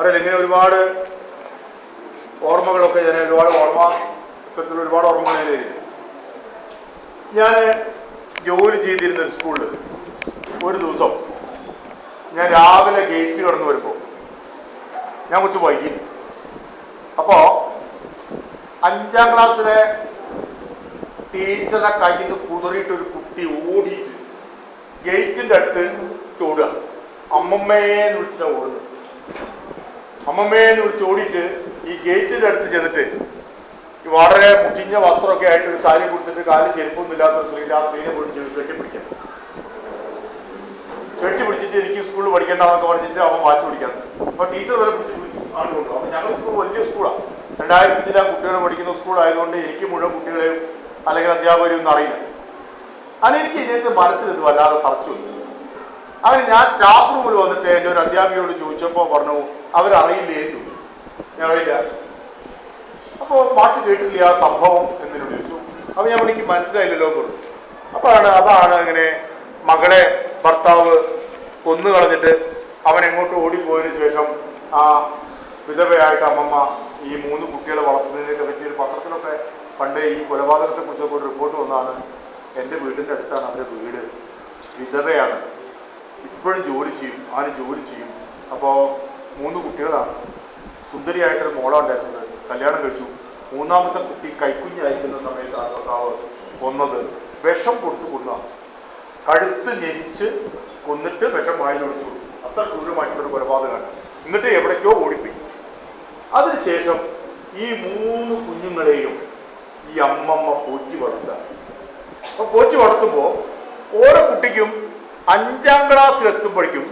അറിയില്ല ഇങ്ങനെ ഒരുപാട് ഓർമ്മകളൊക്കെ ഞാൻ ഒരുപാട് ഓർമ്മ ഇത്തരത്തിൽ ഒരുപാട് ഓർമ്മകൾ ഞാൻ ഞാൻ ജോലി ചെയ്തിരുന്ന ഒരു സ്കൂളിൽ ഒരു ദിവസം ഞാൻ രാവിലെ ഗേറ്റ് കടന്നു വരുമ്പോൾ ഞാൻ കുറച്ച് വൈകി. അപ്പോ അഞ്ചാം ക്ലാസ്സിലെ ടീച്ചറെ കയ്യിൽ നിന്ന് കുതിറിയിട്ട് ഒരു കുട്ടി ഓടിയിട്ട് ഗേറ്റിന്റെ അടുത്ത് ഓടുക അമ്മമ്മേന്ന് വിളിച്ചിട്ടാണ് ഓടുന്നത്. അമ്മമ്മേന്ന് വിളിച്ച് ഓടിയിട്ട് ഈ ഗേറ്റിന്റെ അടുത്ത് ചെന്നിട്ട് വളരെ മുടിഞ്ഞ വസ്ത്രമൊക്കെ ആയിട്ട് ഒരു സാരി കൊടുത്തിട്ട് കാലിൽ ചെരുപ്പൊന്നും ഇല്ലാത്ത സ്ത്രീ ആ സ്ത്രീനെ പിടിച്ച് കെട്ടിപ്പിടിക്കാം കെട്ടിപ്പിടിച്ചിട്ട് എനിക്ക് സ്കൂളിൽ പഠിക്കേണ്ടെന്നൊക്കെ പറഞ്ഞിട്ട് അവൻ വാച്ച് പിടിക്കാൻ. അപ്പൊ ടീച്ചർ വരെ പിടിച്ച് ആണ് കൊണ്ടു. അപ്പൊ ഞങ്ങളുടെ സ്കൂൾ വലിയ സ്കൂളാണ് രണ്ടായിരത്തിലാ കുട്ടികൾ പഠിക്കുന്ന സ്കൂളായതുകൊണ്ട് എനിക്ക് മുഴുവൻ കുട്ടികളെയും അല്ലെങ്കിൽ അധ്യാപകരെയും ഒന്നും അറിയില്ല. അതെനിക്ക് ഇതിനകത്ത് മനസ്സിലിത് വല്ലാതെ തറച്ചു അങ്ങനെ ഞാൻ സ്റ്റാഫ് റൂമിൽ വന്നിട്ട് എന്റെ ഒരു അധ്യാപികയോട് ചോദിച്ചപ്പോൾ പറഞ്ഞു അവരറിയില്ലേ? ഞാൻ അറിയില്ല. അപ്പോൾ പാട്ട് കേട്ടില്ല സംഭവം എന്നോട് ചോദിച്ചു. അപ്പൊ ഞാൻ എനിക്ക് മനസ്സിലായില്ലല്ലോ പറഞ്ഞു. അപ്പോഴാണ് അതാണ് അങ്ങനെ മകളെ ഭർത്താവ് കൊന്നു കളഞ്ഞിട്ട് അവൻ എങ്ങോട്ട് ഓടിപ്പോയതിന് ശേഷം ആ വിധവയായിട്ട് അമ്മമ്മ ഈ മൂന്ന് കുട്ടികളെ വളർത്തുന്നതിനൊക്കെ പറ്റിയ പത്രത്തിലൊക്കെ പണ്ടേ ഈ കൊലപാതകത്തെ കുറിച്ചൊക്കെ ഒരു റിപ്പോർട്ട് വന്നാണ് എന്റെ വീടിന്റെ അടുത്താണ് അവരുടെ വീട്. വിധവയാണ്. ഇപ്പോഴും ജോലി ചെയ്യും ആര് ജോലി ചെയ്യും. അപ്പോൾ മൂന്ന് കുട്ടികളാണ്. സുന്ദരിയായിട്ടൊരു മോളുണ്ടായിരുന്നത് കല്യാണം കഴിച്ചു. മൂന്നാമത്തെ കുട്ടി കൈക്കുഞ്ഞായിരിക്കുന്ന സമയത്താണ് ഭർത്താവ് കൊന്നത്. വിഷം കൊടുത്തു കൊന്ന. കഴുത്ത് ഞെരിച്ച് കൊന്നിട്ട് വിഷം വായിൽ കൊടുത്തു. അത്ര ക്രൂരമായിട്ടൊരു കൊലപാതകമാണ്. എന്നിട്ട് എവിടേക്കോ ഓടിപ്പിക്കും അതിനുശേഷം ഈ മൂന്ന് കുഞ്ഞുങ്ങളെയും ഈ അമ്മമ്മ പോറ്റി വളർത്തുക. അപ്പൊ പോറ്റി വളർത്തുമ്പോ ഓരോ കുട്ടിക്കും അഞ്ചാം ക്ലാസ്സിൽ എത്തുമ്പോഴേക്കും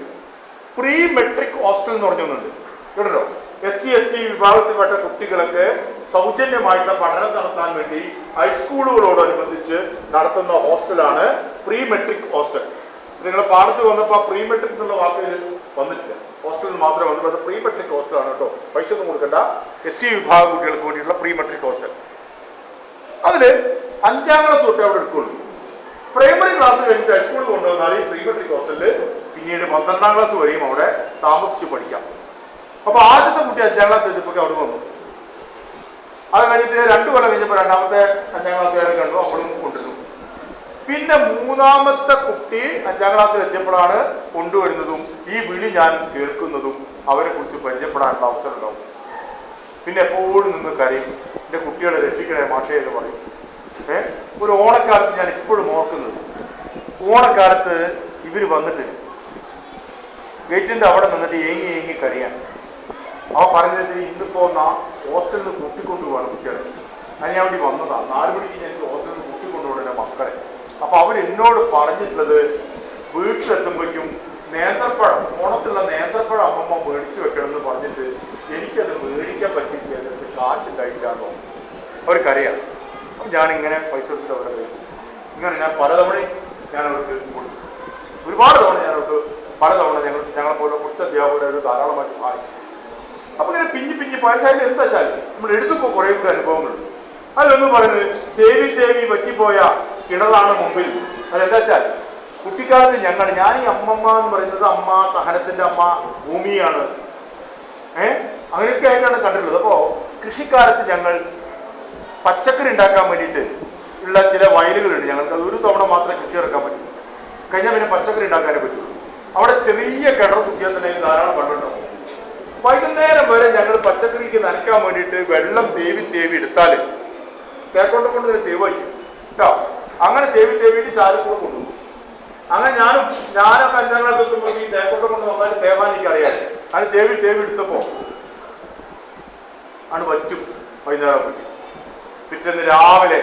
പ്രീ മെട്രിക് ഹോസ്റ്റൽ എന്ന് പറഞ്ഞൊന്നുണ്ട് കേട്ടോ എസ് സി എസ് ടി വിഭാഗത്തിൽപ്പെട്ട കുട്ടികൾക്ക് സൗജന്യമായിട്ടുള്ള പഠനം നടത്താൻ വേണ്ടി ഹൈസ്കൂളുകളോടനുബന്ധിച്ച് നടത്തുന്ന ഹോസ്റ്റലാണ് പ്രീ മെട്രിക് ഹോസ്റ്റൽ നിങ്ങൾ പാടത്ത് വന്നപ്പോൾ പ്രീ മെട്രിക് എന്നുള്ള വാക്കിൽ വന്നിട്ടില്ല. ഹോസ്റ്റലിൽ മാത്രമേ വന്നിട്ടുള്ളത് പ്രീ മെട്രിക് ഹോസ്റ്റലാണ് കേട്ടോ. പൈസ ഒന്നും കൊടുക്കണ്ട. എസ് സി വിഭാഗം കുട്ടികൾക്ക് വേണ്ടിയിട്ടുള്ള പ്രീ മെട്രിക് ഹോസ്റ്റൽ അതിൽ അഞ്ചാം ക്ലാസ് തൊട്ടേ അവിടെ എടുക്കുള്ളൂ. പ്രൈമറി ക്ലാസ് കഴിഞ്ഞിട്ട് ഹൈസ്കൂളിൽ കൊണ്ടുവന്നാൽ ഈ പ്രീമറി ക്ലാസ്സിൽ പിന്നീട് പന്ത്രണ്ടാം ക്ലാസ് വരെയും അവിടെ താമസിച്ച് പഠിക്കാം. അപ്പൊ ആദ്യത്തെ കുട്ടി അഞ്ചാം ക്ലാസ് എത്തിയപ്പോൾ അവിടെ വന്നു. അത് കഴിഞ്ഞിട്ട് രണ്ടു കൊല്ലം കഴിഞ്ഞപ്പോൾ രണ്ടാമത്തെ അഞ്ചാം ക്ലാസ്സുകാരെ കണ്ടു അവളും കൊണ്ടുവന്നു. പിന്നെ മൂന്നാമത്തെ കുട്ടി അഞ്ചാം ക്ലാസ്സിൽ എത്തിയപ്പോഴാണ് കൊണ്ടുവരുന്നതും ഈ വിളി ഞാൻ കേൾക്കുന്നതും അവരെ കുറിച്ച് പരിചയപ്പെടാനുള്ള അവസരം ഉണ്ടാവും പിന്നെ എപ്പോഴും നിന്ന് കരയും. എന്റെ കുട്ടികളെ രക്ഷിക്കണേ മാഷേ എന്ന് പറയും. ഏ ഒരു ഓണക്കാലത്ത് ഞാൻ ഇപ്പോഴും ഓർക്കുന്നത്. ഓണക്കാലത്ത് ഇവർ വന്നിട്ട് ഗേറ്റിന്റെ അവിടെ നിന്നിട്ട് ഏങ്ങി ഏങ്ങി കരയാൻ. അവ പറഞ്ഞത് ഇന്നിപ്പോ ഹോസ്റ്റലിൽ നിന്ന് കൂട്ടിക്കൊണ്ടുപോകണം കുട്ടികളെ. അത് ഞാൻ വേണ്ടി വന്നതാ. നാല് മണിക്ക് ഞാൻ ഹോസ്റ്റലിൽ നിന്ന് കൂട്ടിക്കൊണ്ടുപോകണം മക്കളെ. അപ്പൊ അവർ എന്നോട് പറഞ്ഞിട്ടുള്ളത് വീട്ടിലെത്തുമ്പോഴേക്കും നേന്ത്രപ്പഴം ഓണത്തിലുള്ള നേന്ത്രപ്പഴം അമ്മമ്മ മേടിച്ചു വെക്കണം എന്ന് പറഞ്ഞിട്ട് എനിക്കത് മേടിക്കാൻ പറ്റില്ല കാശ് അവർ അപ്പൊ ഞാൻ ഇങ്ങനെ പൈസ കൊടുത്തിട്ട് അവരെ കയ്യിൽ. ഇങ്ങനെ ഞാൻ പലതവണ ഞാൻ അവർക്ക് കൊടുത്തു. ഒരുപാട് തവണ ഞാൻ അവർക്ക് പലതവണ ഞങ്ങൾ ഞങ്ങളെ പോലെ കൊടുത്ത അധ്യാപകരെ ഒരു ധാരാളമായിട്ട് സഹായിക്കും അപ്പൊ ഇങ്ങനെ പിഞ്ഞി പിഞ്ഞി പഴക്കാരിൽ എന്താ വെച്ചാൽ നമ്മൾ എടുത്തപ്പോ കുറെ കൂടെ അനുഭവങ്ങളുണ്ട് അതിലൊന്ന് പറയുന്നത് തേവി തേവി പറ്റിപ്പോയ കിണറാണ് മുമ്പിൽ. അതെന്താ വെച്ചാൽ കുട്ടിക്കാലത്ത് ഞങ്ങൾ ഞാൻ ഈ അമ്മമ്മ എന്ന് പറയുന്നത് അമ്മ സഹനത്തിന്റെ അമ്മ ഭൂമിയാണ്. ഏഹ് അങ്ങനെയൊക്കെ ആയിട്ടാണ് കണ്ടിട്ടുള്ളത്. അപ്പോ കൃഷിക്കാലത്ത് ഞങ്ങൾ പച്ചക്കറി ഉണ്ടാക്കാൻ വേണ്ടിയിട്ട് ഉള്ള ചില വയലുകളുണ്ട്. ഞങ്ങൾക്ക് അത് ഒരു തവണ മാത്രമേ കൃഷി ഇറക്കാൻ പറ്റൂ. കഴിഞ്ഞാൽ പിന്നെ പച്ചക്കറി ഉണ്ടാക്കാനേ പറ്റുള്ളൂ അവിടെ ചെറിയ കിണർ കുത്തിയാൽ തന്നെ ധാരാളം വെള്ളമുണ്ടാവും. വൈകുന്നേരം വരെ ഞങ്ങൾ പച്ചക്കറിക്ക് നനയ്ക്കാൻ വേണ്ടിയിട്ട് വെള്ളം തേവി തേവി എടുത്താൽ തേക്കൊണ്ട് കൊണ്ട് തന്നെ തേവ് വയ്ക്കും. കേട്ടോ അങ്ങനെ തേവി തേവിയിട്ട് ചാലക്കൂടെ കൂടെ കൊണ്ടുപോകും. അങ്ങനെ ഞാനും ഞാനൊക്കെ അഞ്ചാം ക്ലാസ് എത്തുമ്പോൾ ഈ തേക്കൊണ്ട് കൊണ്ട് നന്നായിട്ട് തേവാൻ എനിക്ക് അറിയാം അത് തേവി തേവി എടുത്തപ്പോ ആണ് പറ്റും വൈകുന്നേരം പറ്റും പിറ്റേന്ന് രാവിലെ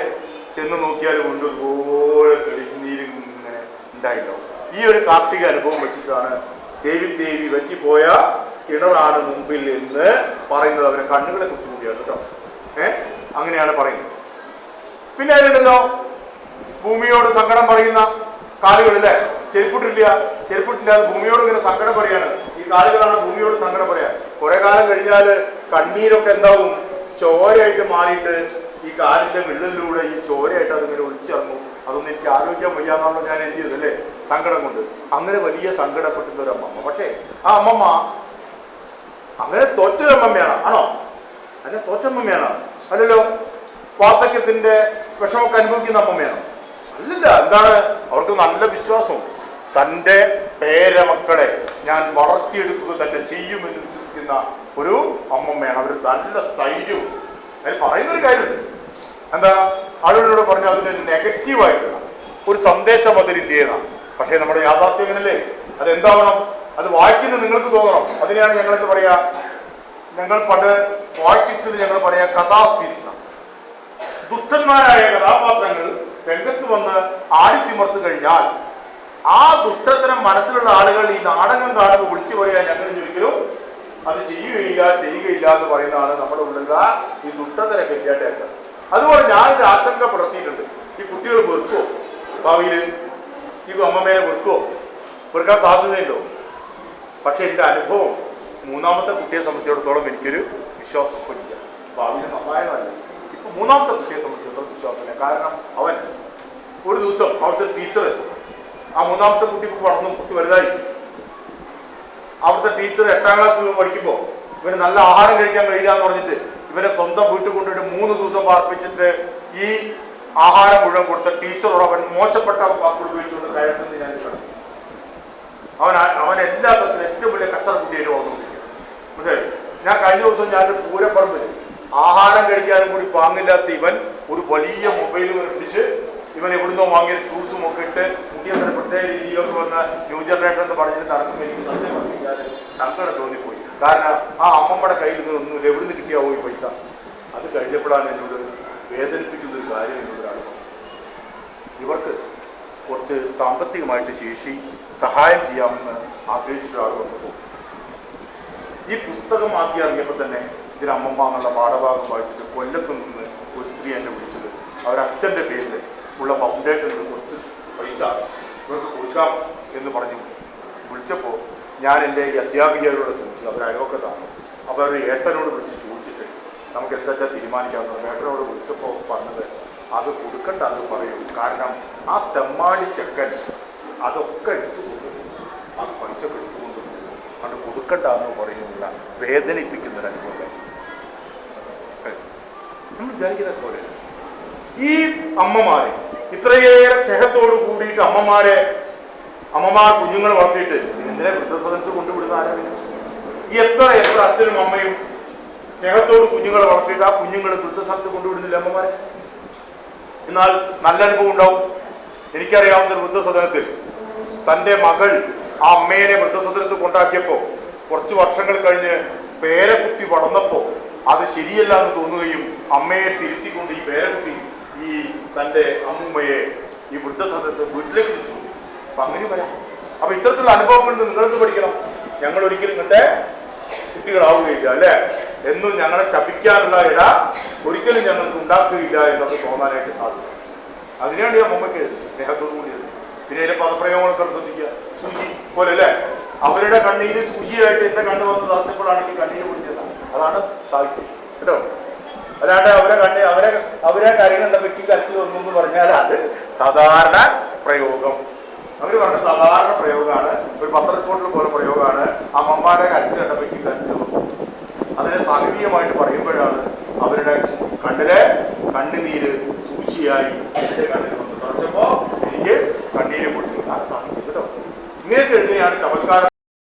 ചെന്ന് നോക്കിയാൽ ഉണ്ട് ഇതുപോലെ തെളിഞ്ഞീരും ഇങ്ങനെ ഉണ്ടായിട്ടുണ്ടാവും ഈ ഒരു കാർഷിക അനുഭവം വെച്ചിട്ടാണ് ദേവി ദേവി വറ്റിപ്പോയ കിണറാണ് മുമ്പിൽ എന്ന് പറയുന്നത് അവരെ കണ്ണുകളെ കുറിച്ച് കൂടിയാണ് കേട്ടോ. ഏ? അങ്ങനെയാണ് പറയുന്നത്. പിന്നെ അതിലുണ്ടല്ലോ ഭൂമിയോട് സങ്കടം പറയുന്ന കാലുകളില്ലേ? ചെരുപ്പിട്ടില്ല ചെരുപ്പിട്ടില്ലാതെ ഭൂമിയോട് ഇങ്ങനെ സങ്കടം പറയാണ്. ഈ കാലുകളാണ് ഭൂമിയോട് സങ്കടം പറയാ. കുറെ കാലം കഴിഞ്ഞാൽ കണ്ണീരൊക്കെ എന്താവും? ചോരയായിട്ട് മാറിയിട്ട് ഈ കാലിന്റെ വിള്ളലിലൂടെ ഈ ചോരയായിട്ട് അതിങ്ങനെ ഒളിച്ചിറങ്ങും. അതൊന്നും എനിക്ക് ആലോചിക്കാൻ വയ്യാന്നാണല്ലോ ഞാൻ എഴുതിയത് അല്ലേ സങ്കടം കൊണ്ട്. അങ്ങനെ വലിയ സങ്കടപ്പെട്ടുന്ന ഒരു അമ്മമ്മ. പക്ഷേ ആ അമ്മമ്മ അങ്ങനെ തോറ്റ അമ്മമ്മയാണ്. ആണോ? അങ്ങനെ തോറ്റ അമ്മമ്മയാണ്? അല്ലല്ലോ വാർദ്ധക്യത്തിന്റെ വിഷമൊക്കെ അനുഭവിക്കുന്ന അമ്മമ്മയാണ്? അല്ലല്ല എന്താണ്? അവർക്ക് നല്ല വിശ്വാസം തന്റെ പേരമക്കളെ ഞാൻ വളർത്തിയെടുക്കുക തന്നെ ചെയ്യുമെന്ന് വിശ്വസിക്കുന്ന ഒരു അമ്മമ്മയാണ്. അവർ നല്ല സ്ഥൈര്യവും. അതിൽ പറയുന്നൊരു കാര്യമുണ്ട്. എന്താ? ആളുകളോട് പറഞ്ഞു അതിന് നെഗറ്റീവായിട്ടുള്ള ഒരു സന്ദേശം അതിലില്ലേന്നാണ് പക്ഷേ നമ്മുടെ യാഥാർത്ഥ്യങ്ങനല്ലേ അതെന്താവണം? അത് വായിക്കുന്നത് നിങ്ങൾക്ക് തോന്നണം. അതിനെയാണ് ഞങ്ങൾ എന്ത് പറയാ? ഞങ്ങൾ പണ്ട് പോളിറ്റിക്സിൽ ഞങ്ങൾ പറയാ കഥാഫീസ് ദുഷ്ടന്മാരായ കഥാപാത്രങ്ങൾ രംഗത്ത് വന്ന് ആടിത്തിമർത്ത് കഴിഞ്ഞാൽ ആ ദുഷ്ടത്തരം മനസ്സിലുള്ള ആളുകൾ ഈ നാടകം കാണുമ്പോൾ വിളിച്ചു പറയാൻ ഞങ്ങൾ ഒരിക്കലും അത് ചെയ്യുകയില്ല ചെയ്യുകയില്ല എന്ന് പറയുന്നതാണ് നമ്മുടെ ഉള്ളിലുള്ള ഈ ദുഷ്ടതര കെട്ടിയാട്ടേക്ക് അതുപോലെ ഞാനൊരു ആശങ്ക പുലർത്തിയിട്ടുണ്ട് ഈ കുട്ടികൾ വെറുക്കോ ഭാവിയിൽ ഈ അമ്മമ്മയെ വെറുക്കോ വെറുക്കാൻ സാധ്യതയുണ്ടോ? പക്ഷെ എന്റെ അനുഭവം മൂന്നാമത്തെ കുട്ടിയെ സംബന്ധിച്ചിടത്തോളം എനിക്കൊരു വിശ്വാസം വിശ്വാസമില്ല. ഭാവിയിൽ നന്നായതല്ല ഇപ്പൊ മൂന്നാമത്തെ കുട്ടിയെ സംബന്ധിച്ചിടത്തോളം വിശ്വാസമില്ല. കാരണം അവൻ ഒരു ദിവസം അവിടുത്തെ ടീച്ചർ ആ മൂന്നാമത്തെ കുട്ടി വളർന്നു കുട്ടി വലുതായി. അവിടുത്തെ ടീച്ചർ എട്ടാം ക്ലാസ് പഠിക്കുമ്പോൾ ഇവന് നല്ല ആഹാരം കഴിക്കാൻ കഴിയില്ല എന്ന് പറഞ്ഞിട്ട് ഇവനെ സ്വന്തം വീട്ടിൽ കൊണ്ടുപോയി മൂന്ന് ദിവസം പാർപ്പിച്ചിട്ട് ഈ ആഹാരം മുഴുവൻ കൊടുത്ത ടീച്ചറോട് അവൻ മോശപ്പെട്ട വാക്കുകൾ ഉപയോഗിച്ചുകൊണ്ട് ഞാൻ അവൻ അവൻ എല്ലാ തരത്തിലും ഏറ്റവും വലിയ കച്ചറ കുട്ടിയായിട്ട് മനസ്സിലായി? ഞാൻ കഴിഞ്ഞ ദിവസം ഞാൻ പൂരപ്പറമ്പിൽ ആഹാരം കഴിക്കാനും കൂടി പാങ്ങില്ലാത്ത ഇവൻ ഒരു വലിയ മൊബൈൽ പിടിച്ച് ഇവൻ എവിടുന്നോ വാങ്ങിയ ഷൂസും ഒക്കെ ഇട്ട് പുതിയ പ്രത്യേക രീതിയിലൊക്കെ വന്ന ന്യൂ ജനറേഷൻ എന്ന് പറഞ്ഞിട്ട് നടക്കുമ്പോൾ എനിക്ക് സത്യം പറഞ്ഞാൽ സങ്കടം തോന്നിപ്പോയി. കാരണം ആ അമ്മമ്മയുടെ കയ്യിൽ നിന്ന് ഒന്നുമില്ല എവിടുന്ന് കിട്ടിയാവോ ഈ പൈസ? അത് കഴിഞ്ഞപ്പോഴാണ് എന്നോട് വേദനിപ്പിക്കുന്ന ഒരു കാര്യം എന്നോട് ഒരാൾ ഇവർക്ക് കുറച്ച് സാമ്പത്തികമായിട്ട് ശേഷി സഹായം ചെയ്യാമെന്ന് ആഗ്രഹിച്ചിട്ട് ആൾ വന്നപ്പോൾ ഈ പുസ്തകം ആക്കി ഇറങ്ങിയപ്പോൾ തന്നെ ഇതിന് അമ്മമ്മ എന്നുള്ള പാഠഭാഗം വായിച്ചിട്ട് കൊല്ലത്തു നിന്ന് ഒരു സ്ത്രീ എന്നെ വിളിച്ചത്. അവരച്ഛന്റെ പേരിൽ ഉള്ള ഫൗണ്ടേഷനിൽ കൊടുത്ത് പൈസ ഇവർക്ക് കൊടുക്കാം എന്ന് പറഞ്ഞു. വിളിച്ചപ്പോൾ ഞാൻ എന്റെ ഈ ചോദിച്ചു അവർ അയൽവക്കത്താണ്. അവർ ഏട്ടനോട് വിളിച്ച് ചോദിച്ചിട്ട് നമുക്ക് എന്താ വെച്ചാൽ ഏട്ടനോട് വിളിച്ചപ്പോൾ പറഞ്ഞത് അത് കൊടുക്കണ്ട അത് പറയൂ. കാരണം ആ തെമ്മാടി ചെക്കൻ അതൊക്കെ എടുത്തുകൊണ്ട് ആ പൈസ എടുത്തുകൊണ്ട് അത് കൊടുക്കണ്ട എന്ന് പറയുന്നില്ല വേദനിപ്പിക്കുന്ന ഒരു അനുഭവം. നമ്മൾ വിചാരിക്കുന്ന പോലെ ഈ അമ്മമാരെ ഇത്രയേറെ സ്നേഹത്തോട് കൂടിയിട്ട് അമ്മമാരെ അമ്മമാർ കുഞ്ഞുങ്ങൾ വളർത്തിയിട്ട് എന്തിനെ വൃദ്ധസദനത്തിൽ കൊണ്ടുവിടുന്ന ആരാണ് ഈ എത്ര എത്ര അച്ഛനും അമ്മയും സ്നേഹത്തോട് കുഞ്ഞുങ്ങളെ വളർത്തിയിട്ട് ആ കുഞ്ഞുങ്ങൾ വൃദ്ധസദനത്തിൽ കൊണ്ടുവിടുന്നില്ല അമ്മമാരെ? എന്നാൽ നല്ല അനുഭവം ഉണ്ടാവും. എനിക്കറിയാവുന്ന ഒരു വൃദ്ധസദനത്തിൽ തന്റെ മകൾ ആ അമ്മേനെ വൃദ്ധസദനത്തിൽ കൊണ്ടാക്കിയപ്പോ കുറച്ച് വർഷങ്ങൾ കഴിഞ്ഞ് പേരക്കുട്ടി വളർന്നപ്പോ അത് ശരിയല്ല എന്ന് തോന്നുകയും അമ്മയെ തിരുത്തിക്കൊണ്ട് ഈ പേരക്കുട്ടി ഈ തന്റെ അമ്മുമ്മയെ ഈ വൃദ്ധസദനത്തിൽ വീട്ടിലേക്ക് നിർത്തുന്നു അപ്പൊ അങ്ങനെ വരാം അപ്പൊ ഇത്തരത്തിലുള്ള അനുഭവങ്ങളിൽ നിന്ന് നിങ്ങൾക്ക് പഠിക്കണം. ഞങ്ങൾ ഒരിക്കലും ഇങ്ങനത്തെ കുട്ടികളാവുകയില്ല അല്ലെ? എന്നും ഞങ്ങളെ ശപിക്കാനുള്ള ഇട ഒരിക്കലും ഞങ്ങൾക്ക് ഉണ്ടാക്കുകയില്ല എന്നൊക്കെ തോന്നാനായിട്ട് സാധിക്കും. അതിനാണ് ഞാൻ മുമ്പൊക്കെ സ്നേഹത്തോടു കൂടി പിന്നെ അതിന്റെ പദപ്രയോഗങ്ങളൊക്കെ ശ്രദ്ധിക്കുക. സൂചി പോലെ അല്ലേ? അവരുടെ കണ്ണീര് സൂചിയായിട്ട് എന്റെ കണ്ണ് വന്ന് എനിക്ക് കണ്ണീര് പിടിച്ചത് അതാണ് സാഹിത്യം. കേട്ടോ? അല്ലാണ്ട് അവരെ കണ്ട് അവരെ അവരെ കരകണ്ട പറ്റി കത്തി വന്നു എന്ന് പറഞ്ഞാൽ അത് സാധാരണ പ്രയോഗം. അവർ പറഞ്ഞ സാധാരണ പ്രയോഗമാണ്. ഒരു പത്രസ്പോട്ടിൽ പോലെ പ്രയോഗമാണ്. അമ്മമാരെ